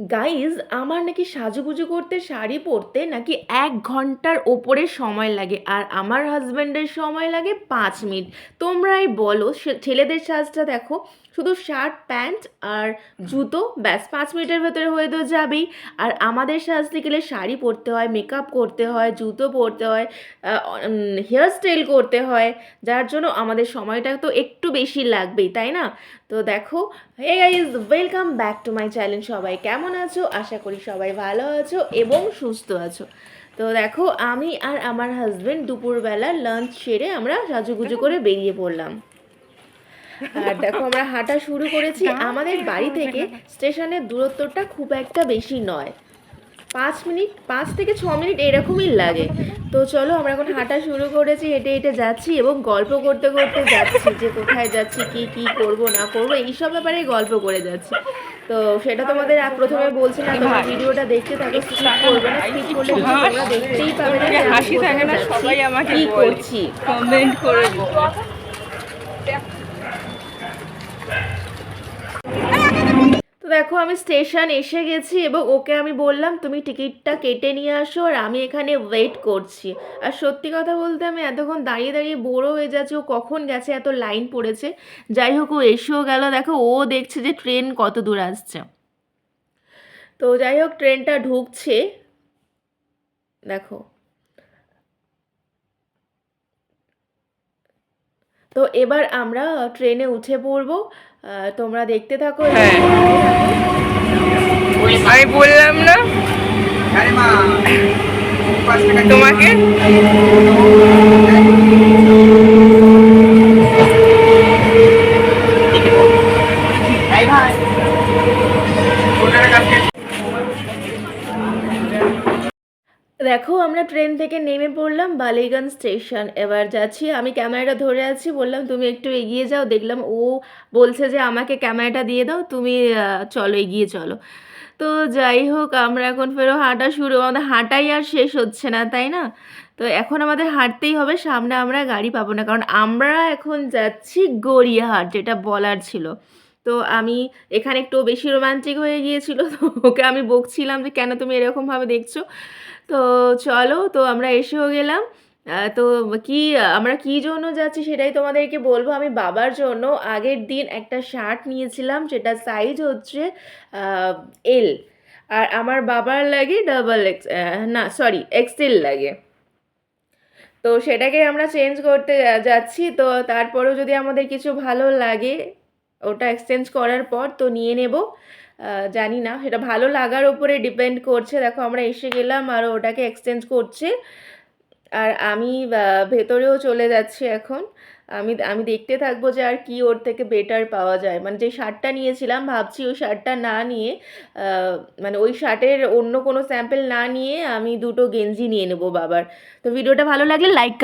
Guys আমার নাকি সাজুগুজু করতে, শাড়ি পরতে নাকি এক ঘণ্টার ওপরে সময় লাগে আর আমার হাজব্যান্ডের সময় লাগে পাঁচ মিনিট। তোমরাই বলো ছেলেদের সাজটা দেখো, শুধু শার্ট প্যান্ট আর জুতো, ব্যাস, পাঁচ মিনিটের ভেতরে হয়ে তো যাবেই। আর আমাদের সাজতে গেলে শাড়ি পরতে হয় মেকআপ করতে হয়, জুতো পরতে হয় হেয়ার স্টাইল করতে হয়, যার জন্য আমাদের সময়টা তো একটু বেশি লাগবেই, তাই না? তো দেখো hey guys welcome back to my channel সবাই কেমন আছো? আশা করি সবাই ভালো আছো এবং সুস্থ আছো। তো দেখো আমি আর আমার হাজবেন্ড দুপুরবেলা লাঞ্চ সেরে আমরা সাজুগুজু করে বেরিয়ে পড়লাম। আর দেখো আমরা হাঁটা শুরু করেছি। আমাদের বাড়ি থেকে স্টেশনের দূরত্বটা খুব একটা বেশি নয়। পাঁচ মিনিট পাঁচ থেকে ছ মিনিট এরকমই লাগে। তো চলো আমরা এখন হাঁটা শুরু করেছি হেঁটে হেঁটে যাচ্ছি এবং গল্প করতে করতে যাচ্ছি যে কোথায় যাচ্ছি কি কি করব না করব এইসব ব্যাপারে গল্প করে যাচ্ছি তো সেটা তোমাদের প্রথমে বলছি না তোমরা ভিডিওটা দেখতে থাকো স্কিপ করবে না স্কিপ করলে তোমরা দেখতেই পাবে না হাসি থাকে না সবাই আমাকে কি। করছি কমেন্ট করে দেখো, আমি স্টেশন এসে গেছি এবং ওকে আমি বললাম, তুমি টিকিটটা কেটে নিয়ে আসো আর আমি এখানে ওয়েট করছি। আর সত্যি কথা বলতে আমি এতক্ষণ দাঁড়িয়ে দাঁড়িয়ে বোরও হয়ে যাচ্ছে, ও কখন গেছে, এত লাইন পড়েছে। যাই হোক, ও এসেও গেল। দেখো, ও দেখছে যে ট্রেন কত দূর আসছে। তো যাই হোক ট্রেনটা ঢুকছে। দেখো তো এবার আমরা ট্রেনে উঠে পড়ব তোমরা দেখতে থাকো হ্যাঁ। দেখতে থাকো। আমি বললাম না তোমাকে দেখো, আমরা ট্রেন থেকে নেমে পড়লাম বালিগঞ্জ স্টেশন। এবার যাচ্ছি, আমি ক্যামেরাটা ধরে আছি, বললাম, তুমি একটু এগিয়ে যাও। দেখলাম ও বলছে যে, আমাকে ক্যামেরাটা দিয়ে দাও, তুমি চলো, এগিয়ে চলো। তো যাই হোক, আমরা এখন ফেরো, হাঁটা শুরু, আমাদের হাঁটাই আর শেষ হচ্ছে না, তাই না? তো এখন আমাদের হাঁটতেই হবে, সামনে আমরা গাড়ি পাবো না, কারণ আমরা এখন যাচ্ছি গড়িয়াহাট, যেটা বলার ছিল। তো আমি এখানে একটু বেশি রোমান্টিক হয়ে গিয়েছিল, তো ওকে আমি বকছিলাম যে, কেন তুমি এরকমভাবে দেখছ? তো চলো, তো আমরা এসেও গেলাম। তো কি, আমরা কি জন্য যাচ্ছি সেটাই তোমাদেরকে বলব। আমি বাবার জন্য আগের দিন একটা শার্ট নিয়েছিলাম সেটা সাইজ হচ্ছে এল আর আমার বাবার লাগে ডাবল এক্স না সরি এক্সেল লাগে। তো সেটাকে আমরা চেঞ্জ করতে যাচ্ছি। তো তারপরেও যদি আমাদের কিছু ভালো লাগে ওটা এক্সচেঞ্জ করার পর তো নিয়ে নেব। জানি না সেটা ভালো লাগার ওপরে ডিপেন্ড করছে। দেখো, আমরা এসে গেলাম আর ওটাকে এক্সচেঞ্জ করছে। আর আমি ভেতরেও চলে যাচ্ছি এখন। আমি আমি দেখতে থাকব যে আর কি ওর থেকে বেটার পাওয়া যায়। মানে যে শার্টটা নিয়েছিলাম, ভাবছি ওই শার্টটা না নিয়ে মানে ওই শার্টের অন্য কোনো স্যাম্পেল না নিয়ে আমি দুটো গেঞ্জি নিয়ে নেব বাবার। তো ভিডিওটা ভালো লাগলে লাইক